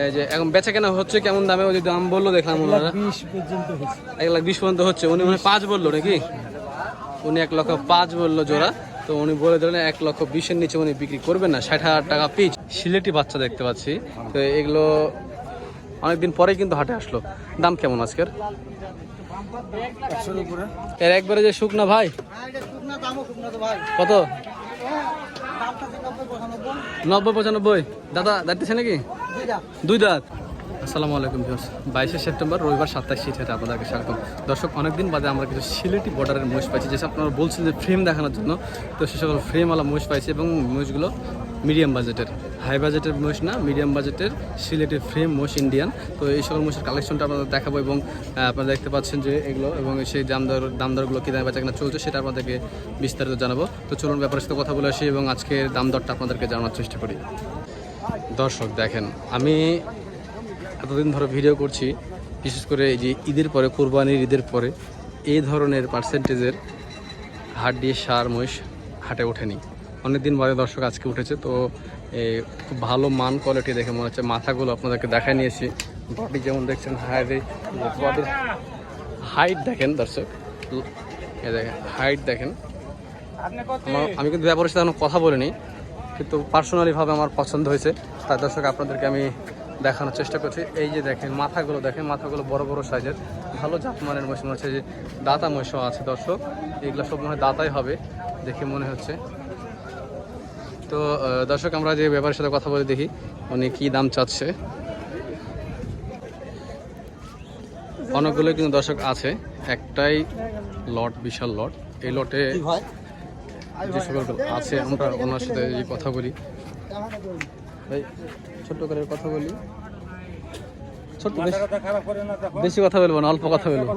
এই যে এখন বেচা কেনা হচ্ছে কেমন দামে? ওই দাম বলল দেখলাম ওনারা। এক লাখ বিশ পর্যন্ত হচ্ছে। উনি মানে পাঁচ বলল নাকি? উনি এক লক্ষ পাঁচ বলল জোড়া। তো উনি বলে দিলেন এক লক্ষ বিশের নিচে উনি বিক্রি করবেন না। ষাট হাজার টাকা পিচ। সিলেটি বাচ্চা দেখতে পাচ্ছি। তো এগুলো অনেকদিন পরেই কিন্তু হাটে আসলো। দাম কেমন আজকের? এর একবারে যে শুকনা ভাই। কত? নব্বই পঁচানব্বই। দাদা দাঁড়িয়েছে নাকি? দুই দাঁত। আসসালামু আলাইকুম ভিউয়ার্স। বাইশে সেপ্টেম্বর, রবিবার সাতাশ হেটে আপনাদেরকে স্বাগতম। দর্শক, অনেকদিন বাদে আমরা কিছু সিলেটি বর্ডারের মোষ পাইছি, যেসব আপনারা বলছেন যে ফ্রেম দেখানোর জন্য। তো সে সকল ফ্রেমওয়ালা মোষ পাইছি এবং মোষগুলো মিডিয়াম বাজেটের হাই বাজেটের মোষ না মিডিয়াম বাজেটের সিলেটের ফ্রেম মোষ ইন্ডিয়ান তো এই সকল মোষের কালেকশনটা আপনাদের দেখাবো এবং আপনারা দেখতে পাচ্ছেন যে এগুলো এবং সেই দাম দর, দাম দরগুলো কী দামে কেনা চলছে সেটা আপনাদেরকে বিস্তারিত জানাব। তো চলুন ব্যাপারের সাথে কথা বলে আসি এবং আজকে দাম দরটা আপনাদেরকে জানানোর চেষ্টা করি। দর্শক দেখেন আমি এতদিন ধরে ভিডিও করছি বিশেষ করে এই যে ঈদের পরে কোরবানির ঈদের পরে এই ধরনের পার্সেন্টেজের হাট দিয়ে সার মহিষ হাটে ওঠেনি। অনেকদিন বাদে দর্শক আজকে উঠেছে তো খুব ভালো মান কোয়ালিটি দেখে মনে হচ্ছে। মাথাগুলো আপনাদেরকে দেখায় নিয়েছি। বডি যেমন দেখছেন হাইটে বডির হাইট দেখেন দর্শক। দেখেন হাইট দেখেন। আমার আমি কিন্তু ব্যাপারের সাথে কথা বলিনি। কিন্তু পার্সোনালিভাবে আমার পছন্দ হয়েছে। তাই দর্শক, আপনাদেরকে আমি দেখানোর চেষ্টা করছি। এই যে দেখেন, মাথাগুলো দেখেন, মাথাগুলো বড় বড় সাইজের। ভালো জাতমানের মনে হচ্ছে যে দাতা মহিষও আছে দর্শক। এগুলো সব মনে হয় দাতাই হবে, দেখে মনে হচ্ছে। তো দর্শক, আমরা যে ব্যাপারের সাথে কথা বলে দেখি, উনি কী দাম চাচ্ছে। অনেকগুলো কিন্তু দর্শক আছে। একটাই লট, বিশাল লট। এই লটে যে সকল আছে, আমরা ওনার সাথে কথা বলি। ভাই, ছোট্ট করে কথা বলি। ছোট্ট বেশি- কথা বলব না, অল্প কথা বলব।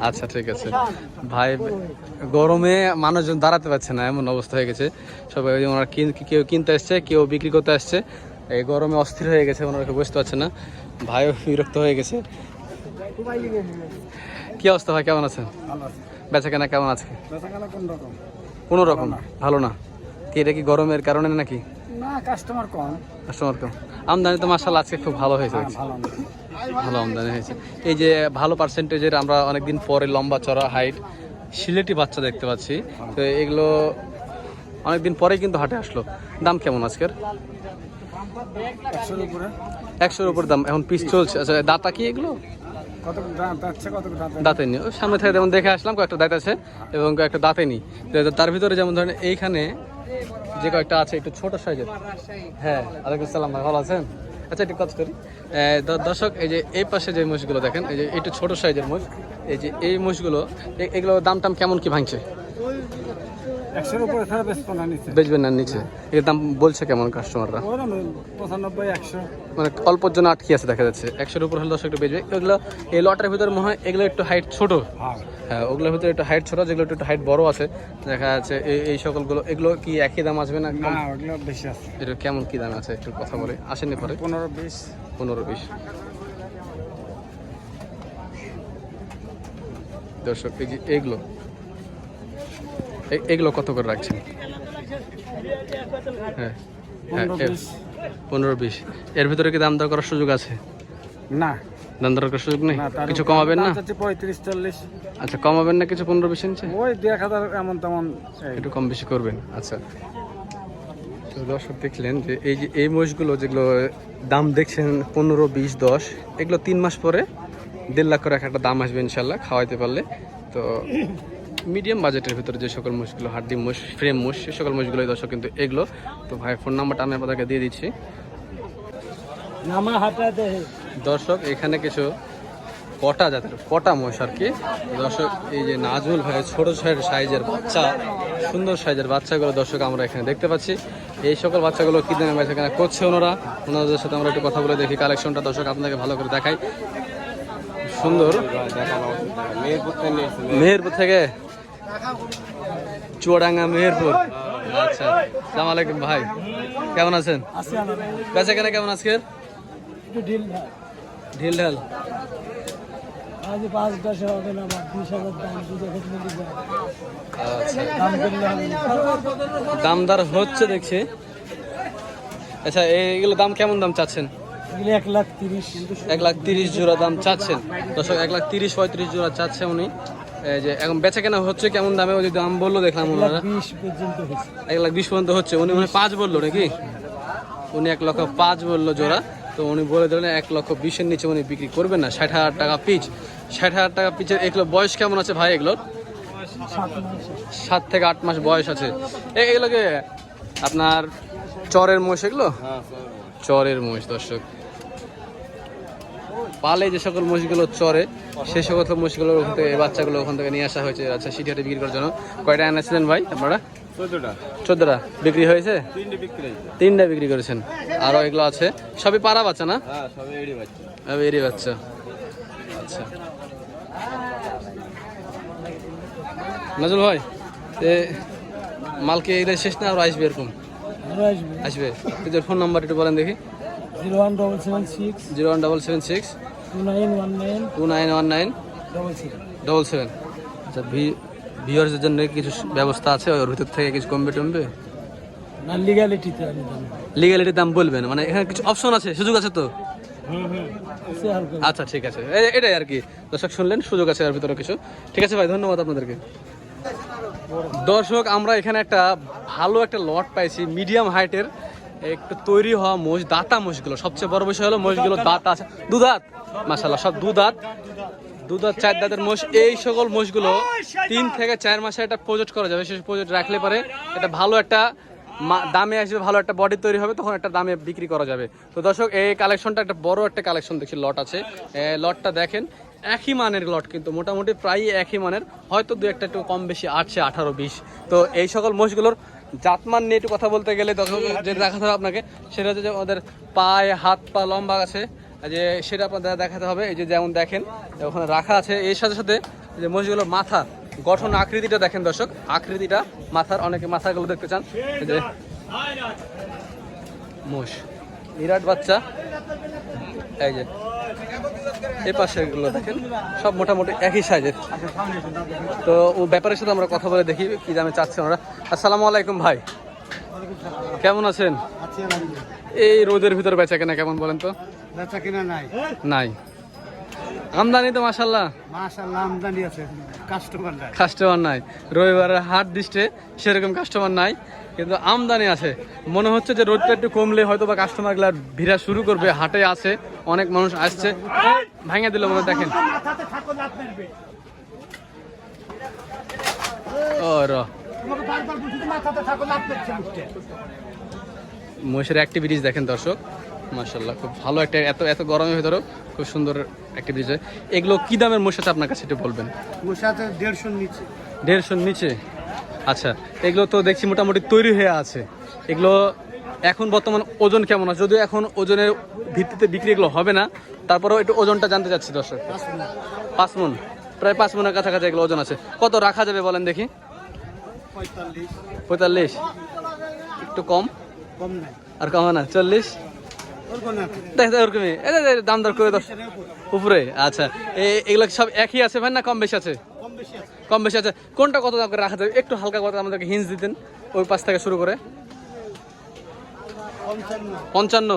আচ্ছা ঠিক আছে। ভাই, গরমে মানুষজন দাঁড়াতে পারছে না, এমন অবস্থা হয়ে গেছে। সবাই ওনারা কেউ কিনতে আসছে, কেউ বিক্রি করতে আসছে। এই গরমে অস্থির হয়ে গেছে, ওনারা বুঝতে পারছে না। ভাইও বিরক্ত হয়ে গেছে। কি অবস্থা, ভাই? কেমন আছেন? ভালো আছে। বেচা কেনা কেমন আছে? বেচাকেনা কোন রকম? কোনো রকম ভালো না। কি এটা কি গরমের কারণে নাকি? না কাস্টমার কম। কাস্টমার কম। আমদানি তো মার্শাল আজকে খুব ভালো হয়েছে। দেখছি। ভালো আমদানি। হয়েছে। এই যে ভালো পার্সেন্টেজের আমরা অনেকদিন পরে লম্বা চড়া হাইট সিলেটি বাচ্চা দেখতে পাচ্ছি। তো এগুলো অনেকদিন পরে কিন্তু হাটে আসলো। দাম কেমন আজকের? একশোর উপর দাম। এখন পিস চলছে। আচ্ছা দাঁতা কি এগুলো? কত দাঁত সামনে থেকে যেমন দেখে আসলাম, কয়েকটা দাঁত আছে এবং কয়েকটা দাঁতে নি তার ভিতরে যেমন ধরেন এইখানে যে কয়েকটা আছে, একটু ছোট সাইজের। হ্যাঁ আলাইকুম সালাম ভাই, ভালো আছেন? আচ্ছা একটু কাজ করি। দর্শক, এই যে এই পাশে যে মোষগুলো দেখেন, এই যে একটু ছোট সাইজের মোষ এই যে এই মোষগুলো এগুলো দাম টাম কেমন কি ভাঙছে? একশোর উপরে ছাড়া বেচবেন না নিচে। এর দাম বলছে কেমন কাস্টমাররা পঁচানব্বই একশো। মানে অল্পর জন্য আটকে আছে দেখা যাচ্ছে। একশোর উপর হলে দর্শক একটু বেচবে। এগুলো এই লটের ভিতরে মনে হয় এগুলো একটু হাইট ছোট। হ্যাঁ। হ্যাঁ ওগুলোর ভিতরে একটু হাইট ছোট যেগুলো একটু হাইট বড় আছে। দেখা যাচ্ছে এই সকলগুলো এগুলো কি একই দাম আসবে না ওগুলো বেশি আছে। এটা কেমন কি দাম আছে একটু কথা বলে। আসেননি পরে? পনেরো বিশ। পনেরো বিশ। দর্শক এই যে এগুলো এগুলো কত করে রাখছেন? হ্যাঁ হ্যাঁ পনেরো বিশ। এর ভিতরে কি দাম দর করার সুযোগ আছে? না। দাম দর করার সুযোগ নেই? কিছু কমাবেন না? পঁয়ত্রিশ চল্লিশ। আচ্ছা কমাবেন না কিছু পনেরো বিশ ইঞ্চি ওই দু এক হাজার এমন তেমন একটু কম বেশি করবেন আচ্ছা। তো দর্শক দেখলেন যে এই যে এই মহিষগুলো যেগুলো দাম দেখছেন পনেরো বিশ দশ এগুলো তিন মাস পরে দেড় লাখ করে একটা দাম আসবে ইনশাল্লাহ খাওয়াইতে পারলে। তো মিডিয়াম বাজেটের ভিতরে যে সকল মোষগুলো হাড্ডি মোষ ফ্রেম মোষ সে সকল মোষগুলো দর্শক কিন্তু এগুলো। তো ভাই ফোন নাম্বারটা আমি আপনাদেরকে দিয়ে দিচ্ছি। দর্শক এখানে কিছু কটা জাতের কটা মোষ আর কি? দর্শক এই যে নাজুল ভাই ছোট ছোট সাইজের বাচ্চা সুন্দর সাইজের বাচ্চাগুলো দর্শক আমরা এখানে দেখতে পাচ্ছি। এই সকল বাচ্চাগুলো কী দামে কেনা করছে ওনারা? ওনাদের সাথে আমরা একটু কথা বলে দেখি কালেকশনটা দর্শক আপনাকে ভালো করে দেখাই। সুন্দর। মেহেরপুর থেকে? চুয়াডাঙ্গা মেহেরপুর আচ্ছা সালাম আলাইকুম ভাই। কেমন আছেন? বেচা কেনা কেমন আজকের? একটু ঢিল ঢিল। আচ্ছা। দামদার হচ্ছে দেখছি। আচ্ছা এইগুলো দাম কেমন দাম চাচ্ছেন? এক লাখ তিরিশ। এক লাখ তিরিশ জোড়া দাম চাচ্ছেন। দর্শক এক লাখ তিরিশ পঁয়ত্রিশ জোড়া চাচ্ছে উনি। যে এখন বেচা কেনা হচ্ছে কেমন দামে? ওই যে দাম বলল দেখলাম এক লাখ ওনারা। বিশ পর্যন্ত এক লাখ বিশ পর্যন্ত হচ্ছে। উনি মানে পাঁচ বলল নাকি? উনি এক লক্ষ পাঁচ বলল জোড়া। তো উনি বলে দিলেন এক লক্ষ বিশের নিচে উনি বিক্রি করবেন না। ষাট হাজার টাকা পিচ। ষাট হাজার টাকা পিচের এগুলো বয়স কেমন আছে ভাই এগুলোর? সাত থেকে আট মাস বয়স আছে। এগুলোকে আপনার চরের মোষ এগুলো? চরের মোষ দর্শক। পালে যে সকল মোষগুলো চরে সে সকল মোষগুলো ওখান থেকে বাচ্চাগুলো ওখান থেকে নিয়ে আসা হয়েছে আচ্ছা সিটিহাটে বিক্রি করার জন্য। কয়টা এনেছিলেন ভাই আপনারা? চোদ্দটা। বিক্রি হয়েছে? তিনটে বিক্রি হয়েছে। তিনটা বিক্রি করেছেন। আরও এগুলো আছে। সবই পাড়া বাচ্চা না? হ্যাঁ এড়ি এরই বাচ্চা। আচ্ছা। নাজুল ভাই এ মালকে এগুলো শেষ না আর আসবে এরকম? আসবে। আসবে। তোদের ফোন নাম্বার একটু বলেন দেখি। Zero one double seven six. Zero one double seven six. Two nine one nine double seven আচ্ছা ভিউয়ার্সের জন্য কিছু ব্যবস্থা আছে? ওর ভিতর থেকে কিছু কমবে টমবে? না লিগালিটিতে আমি দাম বলবেন? মানে এখানে কিছু অপশন আছে? সুযোগ আছে তো? আচ্ছা ঠিক আছে। এটাই আর কি। দর্শক শুনলেন সুযোগ আছে এর ভিতরে কিছু। ঠিক আছে ভাই ধন্যবাদ আপনাদেরকে। দর্শক আমরা এখানে একটা ভালো একটা লট পাইছি মিডিয়াম হাইটের একটু তৈরি হওয়া মোষ দাতা মোষগুলো। সবচেয়ে বড় বিষয় হলো মোষগুলো দাঁত আছে। দুধাত? মাসাল্লাহ সব দুধাত। দুধাত চার দাঁতের মোষ। এই সকল মোষগুলো তিন থেকে চার মাসে একটা প্রজেক্ট করা যাবে। সেই প্রজেক্ট রাখলে পরে এটা ভালো একটা দামে আসবে ভালো একটা বডি তৈরি হবে তখন একটা দামে বিক্রি করা যাবে। তো দর্শক এই কালেকশনটা একটা বড় একটা কালেকশন দেখছি লট আছে। লটটা দেখেন একই মানের লট কিন্তু মোটামুটি প্রায় একই মানের। হয়তো দু একটা একটু কম বেশি আটছে আঠারো বিশ। তো এই সকল মোষগুলোর জাতমান নিয়ে একটু কথা বলতে গেলে তখন যে দেখাতে হবে আপনাকে সেটা হচ্ছে যে ওদের পায়ে হাত পা লম্বা আছে যে সেটা আপনাদের দেখাতে হবে এই যে যেমন দেখেন ওখানে রাখা আছে এর সাথে সাথে যে মোষগুলোর মাথা গঠন আকৃতিটা দেখেন দর্শক আকৃতিটা মাথার অনেকে মাথাগুলো দেখতে চান যে মোষ বিরাট বাচ্চা এই যে এই পাশে গুলো দেখেন সব মোটামুটি একই সাইজের। তো ও ব্যাপারের সাথে আমরা কথা বলে দেখি কি দামে চাচ্ছে ওরা আসসালামু আলাইকুম ভাই। কেমন আছেন? এই রোদের ভিতরে বেচা কেনা কেমন বলেন তো? বেচা কিনা নাই। নাই। আমদানি তো মাসাল্লাহ মাশাআল্লাহ আমদানি আছে। কাস্টমার নাই। কাস্টমার নাই। রবিবারের হাট দিচ্ছে সেরকম কাস্টমার নাই। কিন্তু আমদানি আছে। মনে হচ্ছে যে রোদটা একটু কমলে হয়তো বা কাস্টমারগুলো ভিড়া শুরু করবে হাটে আছে অনেক মানুষ আসছে। ভাঙে দিল মনে হয়, দেখেন। মহিষের অ্যাক্টিভিটিস দেখেন দর্শক। মার্শাল্লাহ খুব ভালো একটা এত এত গরমের ভিতরেও খুব সুন্দর অ্যাক্টিভিটিস এগুলো কি দামের আছে আপনার কাছে একটু বলবেন? মুসাতে দেড়শোর নিচে। দেড়শোর নিচে? আচ্ছা এগুলো তো দেখছি মোটামুটি তৈরি হয়ে আছে। এগুলো এখন বর্তমান ওজন কেমন আছে? যদিও এখন ওজনের ভিত্তিতে বিক্রি এগুলো হবে না তারপরেও একটু ওজনটা জানতে চাচ্ছি দর্শক। পাঁচ মন। প্রায় পাঁচ মনের কাছাকাছি এগুলো ওজন আছে। কত রাখা যাবে বলেন দেখি? পঁয়তাল্লিশ। একটু কম? আর কম না চল্লিশ? ওরকমই। দাম দর করে দশ উপরে আচ্ছা। এগুলো সব একই আছে ভাই না কম বেশি আছে? কম বেশি আছে। কোনটা কত দাম করে রাখা যাবে? একটু হালকা কথা আমাদেরকে হিন্স দিতেন। ওই পাশ থেকে শুরু করে। পঞ্চান্ন।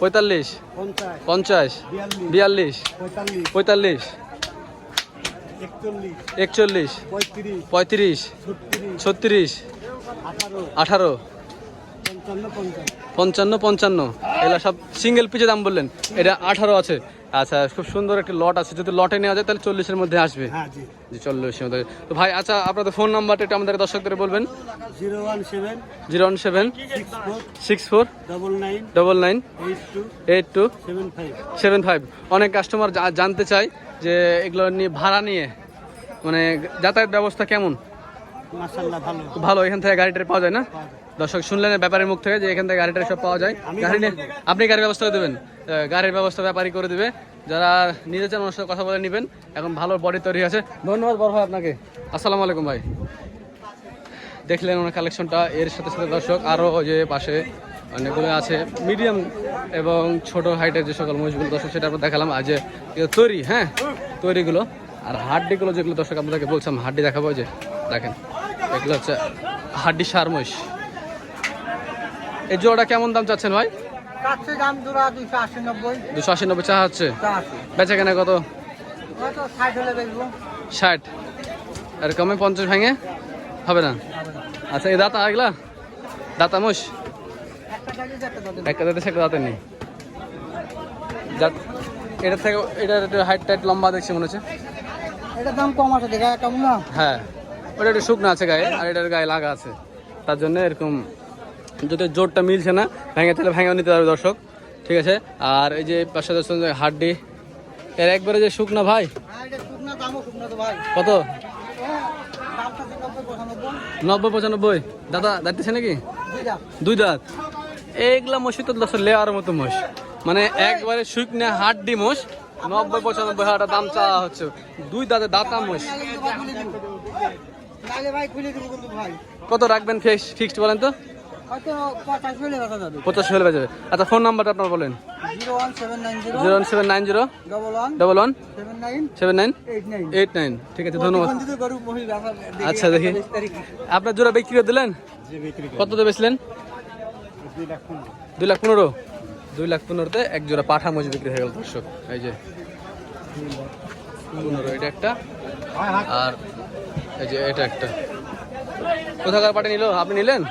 পঁয়তাল্লিশ। পঞ্চাশ। বিয়াল্লিশ। পঁয়তাল্লিশ। একচল্লিশ। পঁয়ত্রিশ। ছত্রিশ। আঠারো। আঠারো। পঞ্চান্ন পঞ্চান্ন পঞ্চান্ন পঞ্চান্ন। এগুলো সব সিঙ্গেল পিচে দাম বললেন এটা আঠারো আছে। আচ্ছা খুব সুন্দর একটি লট আছে। যদি লটে নেওয়া যায় তাহলে চল্লিশের মধ্যে আসবে। হ্যাঁ জি। চল্লিশের মধ্যে। তো ভাই আচ্ছা আপনাদের ফোন নাম্বারটা একটু আমাদের দর্শকদের বলবেন। Zero one seven zero one seven six four double nine double nine eight two seven five অনেক কাস্টমার জানতে চায় যে এগুলো নিয়ে ভাড়া নিয়ে মানে যাতায়াত ব্যবস্থা কেমন? ভালো। এখান থেকে গাড়িটা পাওয়া যায় না। দর্শক শুনলেন ব্যাপারের মুখ থেকে যে এখান থেকে গাড়িটা সব পাওয়া যায়। গাড়ি নিয়ে আপনি গাড়ির ব্যবস্থা করে দেবেন। গাড়ির ব্যবস্থা ব্যাপারই করে দেবে। যারা নিজে চান ওনার সাথে কথা বলে নেবেন। এখন ভালো বডি তৈরি আছে ধন্যবাদ বড় ভাই আপনাকে। আসসালামু আলাইকুম ভাই। দেখলেন ওনার কালেকশনটা এর সাথে সাথে দর্শক আরও যে পাশে অনেকগুলো আছে। মিডিয়াম এবং ছোট হাইটের যে সকল মহিষগুলো দর্শক সেটা আমরা দেখালাম। আজ যে তৈরি হ্যাঁ? তৈরিগুলো। আর হাড্ডিগুলো যেগুলো দর্শক আপনাদেরকে বলছিলাম হাড্ডি দেখাবো যে দেখেন। এগুলো হচ্ছে হাড্ডি সার মহিষ। এই জোড়াটা কেমন দাম চাচ্ছেন ভাই? দুশো আশি নব্বই। চা হচ্ছে বেচা কেনা কত? ষাট আর কমে পঞ্চাশ ভেঙে? হবে না? আচ্ছা এই দাঁতা এগুলা দাঁতা মোষ একটা দাঁতে একটা দাঁতে নেই। এটা থেকে এটার একটু হাইট টাইট লম্বা দেখছি মনে হচ্ছে। এটার দাম কম আছে দেখা কেমন না? হ্যাঁ। ওটা একটু শুকনো আছে গায়ে আর এটার গায়ে লাগা আছে। তার জন্য এরকম যদি জোরটা মিলছে না ভেঙে তাহলে ভেঙেও নিতে পারবে দর্শক। ঠিক আছে? আর এই যে পাশে যে হাড্ডি। এর একবারে যে শুকনা ভাই? হ্যাঁ ভাই। কত? হ্যাঁ নব্বই পঁচানব্বই। দাদা দাঁড়িয়েছে নাকি? দুই দাঁত। এইগুলা মসি তো দশ লেয়ার মতো মোষ। মানে একবারে শুকনা হাড্ডি মোষ। নব্বই পঁচানব্বই হাজার দাম চাওয়া হচ্ছে। দুই দাঁতে দাঁতা মোষ। কত রাখবেন ফিক্স ফিক্সড বলেন তো? পঞ্চাশ হলে দেখা যাবে। আচ্ছা ফোন নাম্বারটা আপনার বলেন। Zero one seven nine zero double one seven nine eight nine. ঠিক আছে ধন্যবাদ। আচ্ছা, দেখি। আপনার জোড়া বিক্রি করে দিলেন? যে কত দিয়ে বেচলেন? দুই লাখ পনেরো। দুই লাখ পনেরোতে এক জোড়া পাঠা মজ বিক্রি হয়ে গেল দর্শক এই যে। পনেরো এটা একটা। আর এই যে এটা একটা। কোথাকার পাটে নিল? আপনি নিলেন?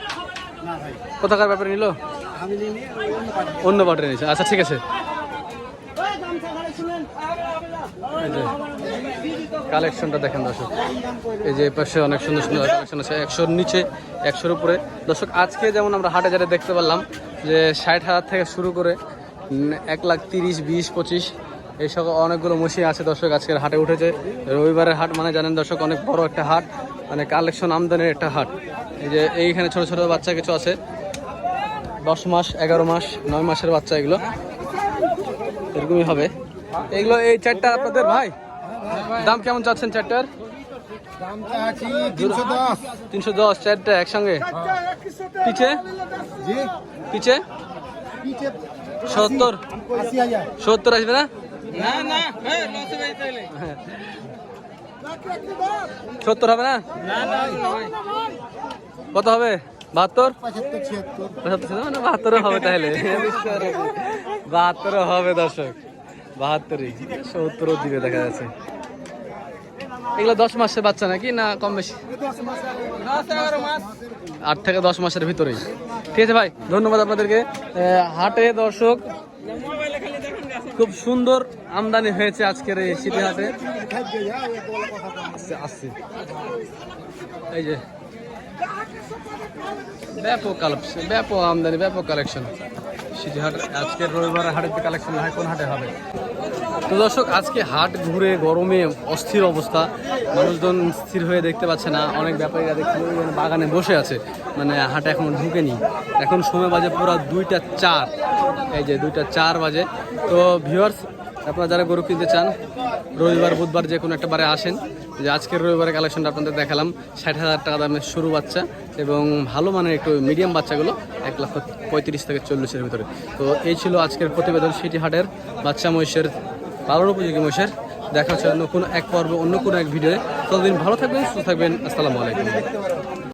কোথাকার ব্যাপারে নিল? অন্য পার্টি। পাটে নিয়েছে। আচ্ছা ঠিক আছে। কালেকশনটা দেখেন দর্শক। এই যে পাশে অনেক সুন্দর সুন্দর কালেকশন আছে। একশোর নিচে একশোর উপরে। দর্শক আজকে যেমন আমরা হাটে যারা দেখতে পারলাম যে ষাট হাজার থেকে শুরু করে এক লাখ তিরিশ বিশ পঁচিশ এইসব অনেকগুলো মসি আছে দর্শক আজকের হাটে উঠেছে। রবিবারের হাট মানে জানেন দর্শক অনেক বড় একটা হাট। মানে কালেকশন আমদানির একটা হাট। এই যে এইখানে ছোট ছোট বাচ্চা কিছু আছে। দশ মাস এগারো মাস নয় মাসের বাচ্চা এগুলো। এরকমই হবে। এগুলো এই চারটা আপনাদের ভাই? দাম কেমন চাচ্ছেন চারটার তিনশো দশ। তিনশো দশ চারটা একসঙ্গে। পিছে? পিছে? পিছে। সত্তর। সত্তর আসবে না? সত্তর হবে না? না না কত হবে? বাহাত্তর? পঁচাত্তর ছিল হবে তাহলে। বাহাত্তর হবে দর্শক। বাহাত্তরই সত্তর দিবে দেখা যাচ্ছে। এগুলো দশ মাসের বাচ্চা নাকি না কম বেশি? আট থেকে দশ মাসের ভিতরেই। ঠিক আছে ভাই ধন্যবাদ আপনাদেরকে। হাটে দর্শক খুব সুন্দর আমদানি হয়েছে আজকের এই শীতে হাটে। আসছে আসছে। এই যে ব্যাপক কালেকশন ব্যাপক আমদানি ব্যাপক কালেকশন। সিটি হাট আজকের রবিবার হাটের কালেকশন হয় কোন হাটে হবে? তো দর্শক আজকে হাট ঘুরে গরমে অস্থির অবস্থা। মানুষজন স্থির হয়ে দেখতে পাচ্ছে না। অনেক ব্যাপারীরা দেখতে বাগানে বসে আছে। মানে হাটে এখন ঢুকেনি। এখন সময় বাজে পুরো দুইটা চার। এই যে দুইটা চার বাজে। তো ভিউয়ার্স আপনারা যারা গরু কিনতে চান, রবিবার, বুধবার যে কোনো একটা বারে আসেন। যে আজকের রবিবারের কালেকশনটা আপনাদের দেখালাম, ষাট হাজার টাকা দামের শুরু বাচ্চা এবং ভালো মানের একটু মিডিয়াম বাচ্চাগুলো, এক লক্ষ পঁয়ত্রিশ থেকে চল্লিশের ভিতরে। তো এই ছিল আজকের প্রতিবেদন সিটি হাটের বাচ্চা মহিষের, পালন উপযোগী মহিষের। দেখা হচ্ছে অন্য কোনো এক পর্ব, অন্য কোনো এক ভিডিওয়ে ততদিন ভালো থাকবেন, সুস্থ থাকবেন। আসসালামু আলাইকুম।